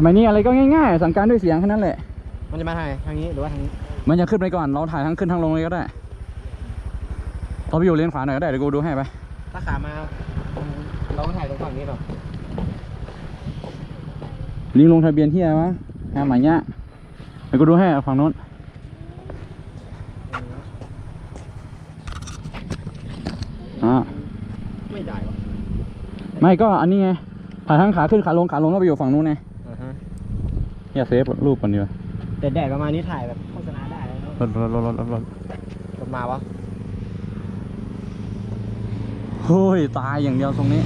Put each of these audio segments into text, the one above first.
สมัยนี้อะไรก็ง่ายๆ สั่งการด้วยเสียงแค่นั้นแหละ มันจะมาทางไหนทางนี้หรือว่าทางนี้ มันจะขึ้นไปก่อน เราถ่ายทั้งขึ้นทั้งลงเลยก็ได้เราไปอยู่เลนขวาหน่อยก็ได้เดี๋ยวกูดูให้ไป ถ้าขามา เราก็ถ่ายตรงฝั่งนี้หรอลิงลงทะเบียนที่อะไรวะงานหมายเนี้ยเดี๋ยวกูดูให้ฝั่งโน้นอ่าไม่ได้วะไม่ก็อันนี้ไงถ่ายทั้งขาขึ้นขาลงขาลงก็ไปอยู่ฝั่งนู้นไง อ่าฮะอย่าเซฟรูปก่อนดีกว่าแต่แดดประมาณนี้ถ่ายแบบโฆษณาได้แล้วเนอะรถรถรถรถรถรถรถมาวะเฮ้ยตายอย่างเดียวตรงนี้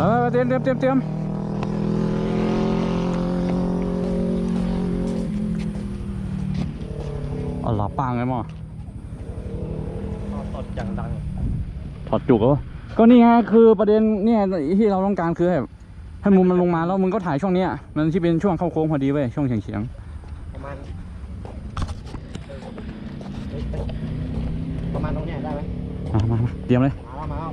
เออเตรียมเตรียมเตรียมเตรียมอ๋อหลับปังเลยมั้งตดอย่างดัง ถอดจุกเหรอก็นี่ไงคือประเด็นเนี่ยที่เราต้องการคือให้ให้มุมมันลงมาแล้วมึงก็ถ่ายช่วงเนี้ยมันที่เป็นช่วงเข้าโค้งพอดีเว้ยช่วงเฉียงเฉียงประมาณประมาณตรงเนี้ยได้ไหมๆมามามาเตรียมเลยมาแล้วมาแล้ว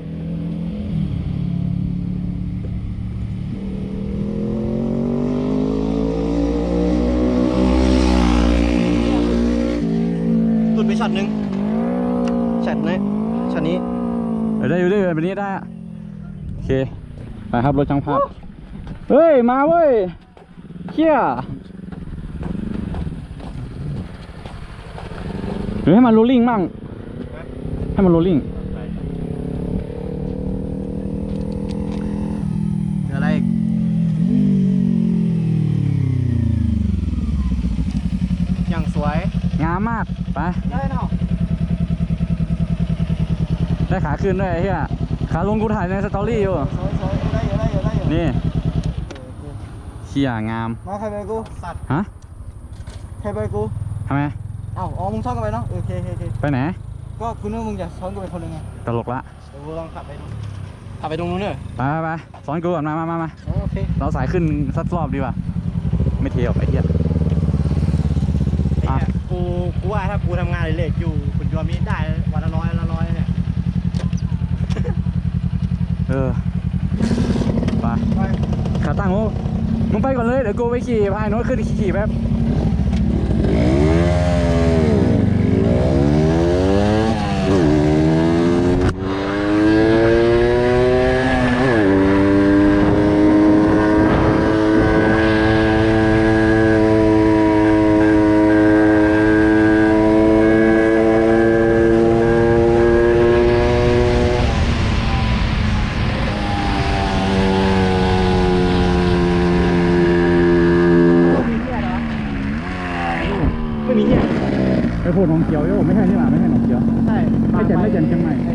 ตุดไปช็อตหนึ่งช็อตนี้ช็อตนี้ เออได้อยู่ได้อยู่แบบนี้ได้อะโอเคไปครับรถช่างภาพเฮ้ย มาเว้ยเชี่ยหรือให้มันโรลลิ่งมั่งให้มันโรลลิ่งเดี๋ยวอะไรอีกอย่างสวยงามมากไป ได้เนาะ ได้ขาขึ้นด้วยไอ้เฮียขาลงกูถ่ายในสตอรี่อยู่สวยสวยได้อยู่ได้อยู่ได้อยู่นี่เชี่ยงาม มาใครไปกูสัตว์ฮะใครไปกูทำไม เอ้าอ๋อมึงซ้อนกันไปเนาะโอเคโอเคโอเคไปไหน ก็คุณนึกว่ามึงจะซ้อนกูไปคนหนึ่งไงตลกละ เดี๋ยวกูลองขับไปดูขับไปตรงนู้นเนอะไปไปไปสอนกูก่อนมามามามาอ๋อโอเคเราสายขึ้นสักรอบดีกว่า ไม่เที่ยวไอ้เหี้ยไอ้เนี่ยกูกูว่าถ้ากูทำงานเลทอยู่คุณยอมนี้ได้วันละร้อยละร้อยเนี่ย เออไปไปขาตั้งโอ้มึงไปก่อนเลยเดี๋ยวกูไปขี่พายโน้ตขึ้นขี่แป๊บ ไม่มีเหี้ย ไปพูดหนองเขียวโย่ไม่ใช่นี่หว่าไม่ใช่หนองเขียว ใช่ไม่เจ็บไม่เจ็บเชียงใหม่ ไอ้